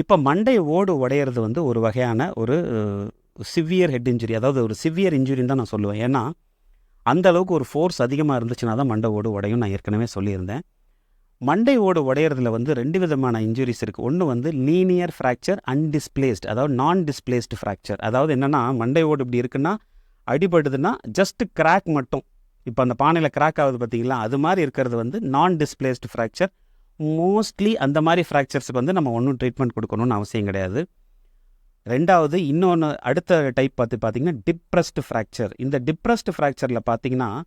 இப்போ மண்டை ஓடு உடையிறது வந்து ஒரு வகையான ஒரு சிவியர் ஹெட் இன்ஜுரி அதாவது ஒரு சிவியர் இன்ஜுரின்னு தான் நான் சொல்லுவேன். ஏன்னா அந்த அளவுக்கு ஒரு ஃபோர்ஸ் அதிகமாக இருந்துச்சுன்னா தான் மண்டை ஓடு உடையும் நான் ஏற்கனவே சொல்லியிருந்தேன். மண்டை ஓடு உடையிறதுல வந்து ரெண்டு விதமான இன்ஜுரிஸ் இருக்குது ஒன்று வந்து லீனியர் ஃப்ராக்சர் அன்டிஸ்பிளேஸ்ட் அதாவது நான் டிஸ்பிளேஸ்டு ஃப்ராக்சர் அதாவது என்னென்னா மண்டை ஓடு இப்படி இருக்குன்னா அடிபடுதுன்னா ஜஸ்ட் கிராக் மட்டும். இப்போ அந்த பானையில் கிராக் ஆகுது பார்த்தீங்களா அது மாதிரி இருக்கிறது வந்து நான் டிஸ்பிளேஸ்டு ஃப்ராக்சர் மோஸ்ட்லி அந்த மாதிரி ஃப்ராக்சர்ஸுக்கு வந்து நம்ம ஒன்றும் ட்ரீட்மெண்ட் கொடுக்கணும்னு அவசியம் கிடையாது. ரெண்டாவது இன்னொன்று அடுத்த டைப் பார்த்து பார்த்திங்கன்னா டிப்ரெஸ்டு ஃப்ராக்சர் இந்த டிப்ரெஸ்டு ஃப்ராக்சரில் பார்த்தீங்கன்னா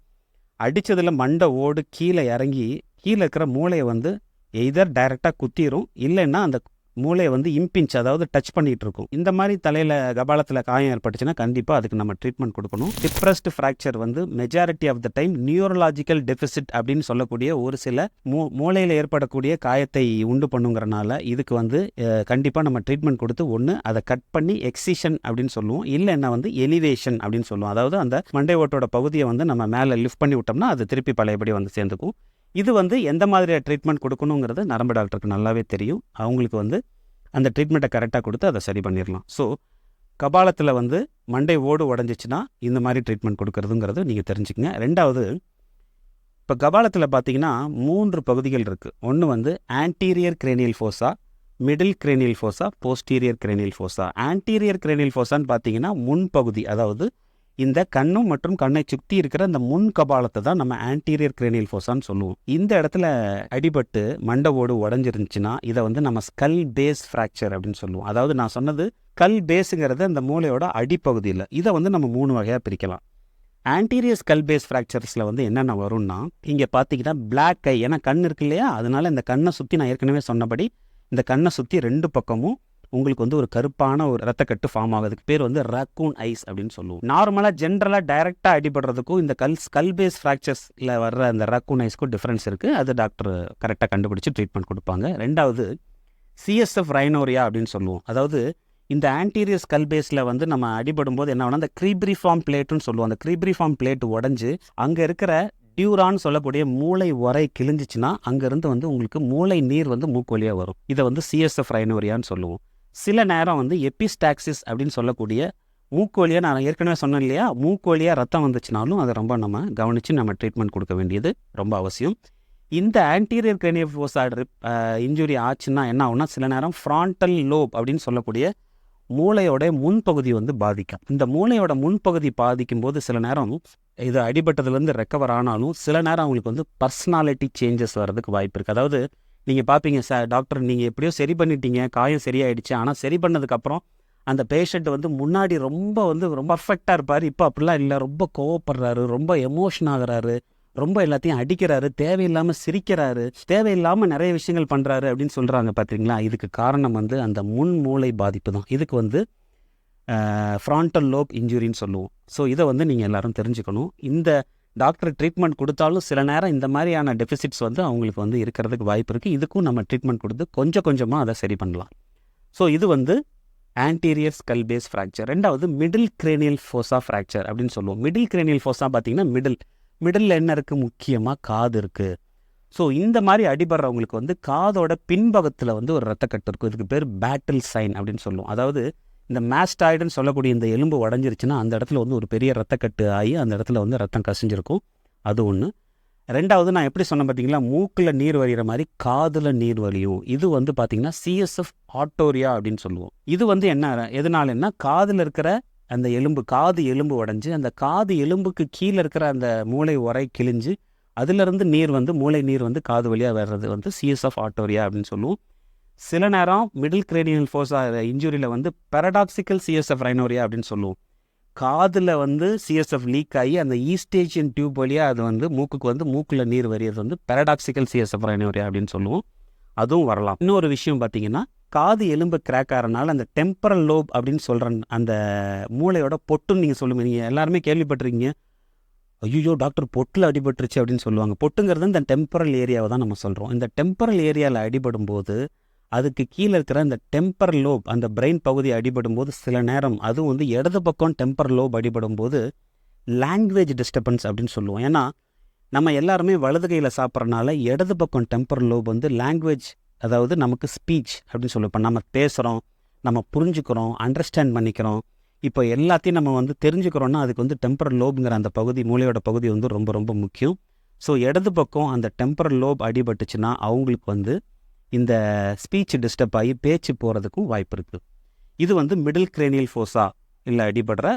அடித்ததில் மண்டை ஓடு கீழே இறங்கி கீழே இருக்கிற மூளையை வந்து எய்தர் டைரெக்டாக குத்திரும் இல்லைன்னா அந்த மூளையை வந்து இம்பிஞ்ச் அதாவது டச் பண்ணிகிட்டு இருக்கும் இந்த மாதிரி தலையில் கபாலத்தில் காயம் ஏற்பட்டுச்சுன்னா கண்டிப்பாக அதுக்கு நம்ம ட்ரீட்மெண்ட் கொடுக்கணும். டிப்ரஸ்ட் ஃப்ராக்சர் வந்து majority of the time neurological deficit அப்படின்னு சொல்லக்கூடிய ஒரு சில மூ மூளையில் ஏற்படக்கூடிய காயத்தை உண்டு பண்ணுங்கிறனால இதுக்கு வந்து கண்டிப்பாக நம்ம ட்ரீட்மெண்ட் கொடுத்து ஒன்று அதை கட் பண்ணி எக்ஸிஷன் அப்படின்னு சொல்லுவோம். இல்லைன்னா வந்து எலிவேஷன் அப்படின்னு சொல்லுவோம். அதாவது அந்த மண்டை ஓட்டோட பகுதியை வந்து நம்ம மேலே லிஃப்ட் பண்ணி விட்டோம்னா அது திருப்பி பழையபடி வந்து சேர்ந்துக்கும். இது வந்து எந்த மாதிரி ட்ரீட்மெண்ட் கொடுக்கணுங்கிறது நரம்பு டாக்டருக்கு நல்லாவே தெரியும். அவங்களுக்கு வந்து அந்த ட்ரீட்மெண்ட்டை கரெக்டாக கொடுத்து அதை சரி பண்ணிடலாம் ஸோ கபாலத்தில் வந்து மண்டை ஓடு உடஞ்சிச்சுன்னா இந்த மாதிரி ட்ரீட்மெண்ட் கொடுக்கறதுங்கிறது நீங்கள் தெரிஞ்சுக்கங்க. ரெண்டாவது இப்போ கபாலத்தில் பார்த்தீங்கன்னா மூன்று பகுதிகள் இருக்குது ஒன்று வந்து anterior cranial fossa middle cranial fossa posterior cranial fossa anterior cranial ஃபோஸான்னு பார்த்தீங்கன்னா முன்பகுதி அதாவது இந்த கண்ணும் மற்றும் கண்ணை சுற்றி இருக்கிற அந்த முன் கபாலத்தை தான் நம்ம ஆன்டீரியர் கிரேனியல் ஃபோசான்னு சொல்லுவோம். இந்த இடத்துல அடிபட்டு மண்டவோடு உடஞ்சிருந்துச்சுன்னா இதை வந்து நம்ம ஸ்கல் பேஸ் ஃப்ராக்சர் அப்படின்னு சொல்லுவோம். அதாவது நான் சொன்னது கல் பேஸுங்கிறது அந்த மூளையோட அடிப்பகுதியில். இதை வந்து நம்ம மூணு வகையாக பிரிக்கலாம். ஆன்டீரியர் ஸ்கல் பேஸ் ஃப்ராக்சர்ஸில் வந்து என்னென்ன வரும்னா இங்கே பார்த்தீங்கன்னா பிளாக் கை. ஏன்னா கண் இருக்கு இல்லையா? அதனால இந்த கண்ணை சுற்றி நான் ஏற்கனவே சொன்னபடி இந்த கண்ணை சுற்றி ரெண்டு பக்கமும் உங்களுக்கு வந்து ஒரு கருப்பான ஒரு ரத்தக்கட்டு ஃபார்ம் ஆகுதுக்கு பேர் வந்து ரக்கூன் ஐஸ் அப்படின்னு சொல்லுவோம். நார்மலாக ஜென்ரலாக டைரெக்டாக அடிபடுறதுக்கும் இந்த கல் ஸ்கல் பேஸ் ஃப்ராக்சர்ஸில் வர்ற அந்த ரக்கூன் ஐஸ்க்கும் டிஃப்ரென்ஸ் இருக்குது அது டாக்டர் கரெக்டாக கண்டுபிடிச்சி ட்ரீட்மெண்ட் கொடுப்பாங்க. ரெண்டாவது சிஎஸ்எஃப் ரைனோரியா அப்படின்னு சொல்லுவோம். அதாவது இந்த ஆன்டீரியர் ஸ்கல் பேஸில் வந்து நம்ம அடிபடும் போது என்ன ஆகும்னா அந்த க்ரீப்ரிஃபார்ம் பிளேட்டுன்னு சொல்லுவோம். அந்த க்ரீப்ரிஃபார்ம் பிளேட் உடஞ்சி அங்கே இருக்கிற டியூரான்னு சொல்லக்கூடிய மூளை உரை கிழிஞ்சிச்சுன்னா அங்கேருந்து வந்து உங்களுக்கு மூளை நீர் வந்து மூக்கு வழியாக வரும். இதை வந்து சிஎஸ்எஃப் ரைனோரியான்னு சொல்லுவோம். சில நேரம் வந்து எபிஸ்டாக்சிஸ் அப்படின்னு சொல்லக்கூடிய மூக்கு நான் ஏற்கனவே சொன்னேன் இல்லையா? மூக்கு ரத்தம் வந்துச்சுனாலும் அதை ரொம்ப நம்ம கவனித்து நம்ம ட்ரீட்மெண்ட் கொடுக்க வேண்டியது ரொம்ப அவசியம். இந்த ஆன்டீரியர் கிரேனியல் ஃபோசாய்டு இன்ஜுரி ஆச்சுன்னா என்ன ஆகும்னா சில நேரம் ஃப்ராண்டல் லோப் அப்படின்னு சொல்லக்கூடிய மூளையோட முன்பகுதி வந்து பாதிக்கும். இந்த மூளையோட முன்பகுதி பாதிக்கும் போது சில நேரம் இது அடிபட்டதுலேருந்து ரெக்கவர் ஆனாலும் சில நேரம் அவங்களுக்கு வந்து பர்சனாலிட்டி சேஞ்சஸ் வர்றதுக்கு வாய்ப்பு இருக்குது அதாவது நீங்கள் பார்ப்பீங்க சார் டாக்டர் நீங்கள் எப்படியோ சரி பண்ணிட்டீங்க காயம் சரியாயிடுச்சு. ஆனால் சரி பண்ணதுக்கப்புறம் அந்த பேஷண்ட் வந்து முன்னாடி ரொம்ப வந்து ரொம்ப அஃபெக்டாக இருப்பார். இப்போ அப்படிலாம் இல்லை. ரொம்ப கோவப்படுறாரு. ரொம்ப எமோஷன் ஆகுறாரு. ரொம்ப எல்லாத்தையும் அடிக்கிறாரு. தேவையில்லாமல் சிரிக்கிறாரு. தேவையில்லாமல் நிறைய விஷயங்கள் பண்ணுறாரு அப்படின்னு சொல்கிறாங்க பார்த்தீங்களா இதுக்கு காரணம் வந்து அந்த முன் மூளை பாதிப்பு தான். இதுக்கு வந்து ஃப்ராண்டல் லோப் இன்ஜுரின்னு சொல்லுவோம். ஸோ இதை வந்து நீங்கள் எல்லோரும் தெரிஞ்சுக்கணும். இந்த டாக்டர் ட்ரீட்மெண்ட் கொடுத்தாலும் சில நேரம் இந்த மாதிரியான டெபிசிட்ஸ் வந்து அவங்களுக்கு வந்து இருக்கிறதுக்கு வாய்ப்பு இருக்குது இதுக்கும் நம்ம ட்ரீட்மெண்ட் கொடுத்து கொஞ்சம் கொஞ்சமாக அதை சரி பண்ணலாம். ஸோ இது வந்து ஆன்டீரியர் ஸ்கல் பேஸ் ஃப்ராக்சர் ரெண்டாவது மிடில் கிரேனியல் ஃபோஸா ஃப்ராக்சர் அப்படின்னு சொல்லுவோம். மிடில் கிரேனியல் ஃபோஸா பார்த்தீங்கன்னா மிடில் மிடில் என்ன இருக்குது முக்கியமாக காது இருக்குது ஸோ இந்த மாதிரி அடிபடுறவங்களுக்கு வந்து காதோட பின்பகத்தில் வந்து ஒரு ரத்தக்கட்டு இருக்கும். இதுக்கு பேர் பேட்டில் சைன் அப்படின்னு சொல்லுவோம். அதாவது இந்த மேஸ்டாய்டுன்னு சொல்லக்கூடிய இந்த எலும்பு உடஞ்சிருச்சுன்னா அந்த இடத்துல வந்து ஒரு பெரிய ரத்தக்கட்டு ஆகி அந்த இடத்துல வந்து ரத்தம் கசிஞ்சிருக்கும். அது ஒன்று ரெண்டாவது நான் எப்படி சொன்னேன் பார்த்தீங்களா மூக்கில் நீர் வழிகிற மாதிரி காதில் நீர் வலியும் இது வந்து பார்த்தீங்கன்னா சிஎஸ்எஃப் ஆட்டோரியா அப்படின்னு சொல்லுவோம். இது வந்து என்ன எதனாலன்னா காதில் இருக்கிற அந்த எலும்பு காது எலும்பு உடஞ்சி அந்த காது எலும்புக்கு கீழே இருக்கிற அந்த மூளை உரை கிழிஞ்சு அதிலிருந்து நீர் வந்து மூளை நீர் வந்து காது வழியாக வர்றது வந்து சிஎஸ்எஃப் ஆட்டோரியா அப்படின்னு சொல்லுவோம். சில நேரம் மிடில் கிரேனியல் ஃபோர்ஸா இன்ஜுரியில் வந்து பெரடாக்சிக்கல் சிஎஸ்எஃப் ரைனோரியா அப்படின்னு சொல்லுவோம். காதில் வந்து சிஎஸ்எஃப் லீக் ஆகி அந்த ஈஸ்டேஜியன் டியூப் வழியாக அது வந்து மூக்குக்கு வந்து மூக்கில் நீர் வரியது வந்து பெரடாக்சிக்கல் சிஎஸ்எஃப் ரைனோரியா அப்படின்னு சொல்லுவோம். அதுவும் வரலாம். இன்னொரு விஷயம் பார்த்தீங்கன்னா காது எலும்பு கிராக் ஆகிறனால அந்த டெம்பரல் லோப் அப்படின்னு சொல்கிற அந்த மூளையோட பொட்டுன்னு நீங்கள் சொல்லுங்கள் நீங்கள் எல்லாருமே கேள்விப்பட்டிருக்கீங்க. ஐயோ டாக்டர் பொட்டில் அடிபட்டுருச்சு அப்படின்னு சொல்லுவாங்க. பொட்டுங்கிறது இந்த டெம்பரல் ஏரியாவை தான் நம்ம சொல்கிறோம் இந்த டெம்பரல் ஏரியாவில் அடிபடும் போது அதுக்கு கீழே இருக்கிற அந்த டெம்பர் லோப் அந்த பிரெயின் பகுதி அடிபடும் போது சில நேரம் அதுவும் வந்து இடது பக்கம் டெம்பர் லோப் அடிபடும் போது லாங்குவேஜ் டிஸ்டர்பன்ஸ் அப்படின்னு சொல்லுவோம். ஏன்னா நம்ம எல்லாருமே வலது கையில் சாப்பிட்றனால இடது பக்கம் டெம்பர் லோப் வந்து லாங்குவேஜ் அதாவது நமக்கு ஸ்பீச் அப்படின்னு சொல்லுவோம். இப்போ நம்ம பேசுகிறோம் நம்ம புரிஞ்சுக்கிறோம் அண்டர்ஸ்டாண்ட் பண்ணிக்கிறோம். இப்போ எல்லாத்தையும் நம்ம வந்து தெரிஞ்சுக்கிறோன்னா அதுக்கு வந்து டெம்பரல் லோப்ங்கிற அந்த பகுதி மூளையோட பகுதி வந்து ரொம்ப ரொம்ப முக்கியம். ஸோ இடது பக்கம் அந்த டெம்பரல் லோப் அடிபட்டுச்சுன்னா அவங்களுக்கு வந்து இந்த ஸ்பீச் டிஸ்டர்ப் ஆகி பேச்சு போகிறதுக்கும் வாய்ப்பு இருக்குது இது வந்து மிடில் கிரேனியல் ஃபோஸா இல்லை அடிபடுற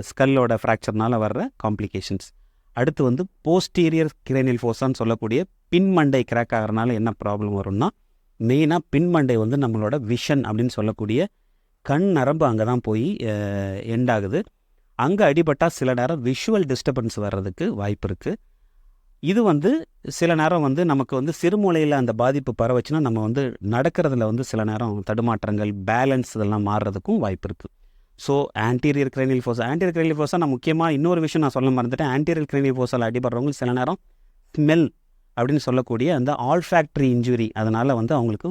ஸ்கல்லோட ஃப்ராக்சர்னால வர்ற காம்ப்ளிகேஷன்ஸ் அடுத்து வந்து போஸ்டீரியர் கிரேனியல் ஃபோஸான்னு சொல்லக்கூடிய பின்மண்டை கிராக் ஆகிறனால என்ன ப்ராப்ளம் வரும்னா மெயினாக பின்மண்டை வந்து நம்மளோட விஷன் அப்படின்னு சொல்லக்கூடிய கண் நரம்பு அங்கே தான் போய் எண்ட் ஆகுது. அங்கே அடிபட்டால் சில நேரம் விஷுவல் டிஸ்டர்பன்ஸ் வர்றதுக்கு வாய்ப்பு இருக்குது இது வந்து சில நேரம் வந்து நமக்கு வந்து சிறுமூலையில் அந்த பாதிப்பு பரவச்சுன்னா நம்ம வந்து நடக்கிறதுல வந்து சில நேரம் தடுமாற்றங்கள் பேலன்ஸ் இதெல்லாம் மாறுறதுக்கும் வாய்ப்பு இருக்குது so anterior cranial fossa anterior cranial ஃபோர்ஸாக நான் முக்கியமாக இன்னொரு விஷயம் நான் சொல்ல மறந்துட்டேன். ஆன்டீரியர் கிரைனியல் ஃபோர்ஸால் அடிபடுறவங்க சில நேரம் ஸ்மெல் அப்படின்னு சொல்லக்கூடிய அந்த ஆல்ஃபேக்ட்ரி இன்ஜுரி அதனால் வந்து அவங்களுக்கு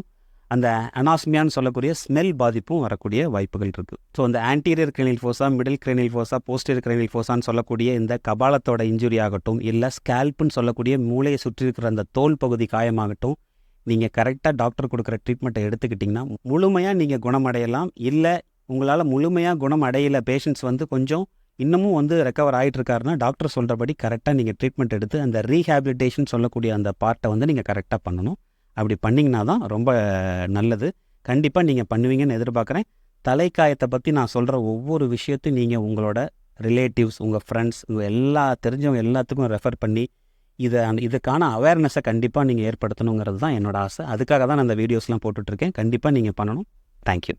அந்த அனாஸ்மியான்னு சொல்லக்கூடிய ஸ்மெல் பாதிப்பும் வரக்கூடிய வாய்ப்புகள் இருக்குது ஸோ அந்த anterior cranial fossa middle cranial fossa posterior cranial ஃபோர்ஸான்னு சொல்லக்கூடிய இந்த கபாலத்தோட இன்ஜுரி ஆகட்டும் இல்லை ஸ்கேல்ப்புன்னு சொல்லக்கூடிய மூளையை சுற்றி இருக்கிற அந்த தோல் பகுதி காயமாகட்டும் நீங்கள் கரெக்டாக டாக்டர் கொடுக்குற ட்ரீட்மெண்ட்டை எடுத்துக்கிட்டிங்கன்னா முழுமையாக நீங்கள் குணமடையலாம். இல்லை உங்களால் முழுமையாக குணம் அடையல பேஷண்ட்ஸ் வந்து கொஞ்சம் இன்னமும் வந்து ரெக்கவர் ஆகிட்டு இருக்காருன்னா டாக்டர் சொல்கிறபடி கரெக்டாக நீங்கள் ட்ரீட்மெண்ட் எடுத்து அந்த ரீஹேபிலிட்டேஷன் சொல்லக்கூடிய அந்த பார்ட்டை வந்து நீங்கள் கரெக்டாக பண்ணணும். அப்படி பண்ணிங்கன்னா தான் ரொம்ப நல்லது. கண்டிப்பாக நீங்கள் பண்ணுவீங்கன்னு எதிர்பார்க்குறேன். தலைக்காயத்தை பற்றி நான் சொல்கிற ஒவ்வொரு விஷயத்தையும் நீங்கள் உங்களோட ரிலேட்டிவ்ஸ் உங்கள் ஃப்ரெண்ட்ஸ் உங்கள் எல்லா தெரிஞ்சவங்க எல்லாத்துக்கும் ரெஃபர் பண்ணி இதை இதுக்கான அவேர்னஸை கண்டிப்பாக நீங்கள் ஏற்படுத்தணுங்கிறது தான் என்னோட ஆசை. அதுக்காக தான் நான் அந்த வீடியோஸ்லாம் போட்டுட்ருக்கேன் கண்டிப்பாக நீங்கள் பண்ணணும். தேங்க்யூ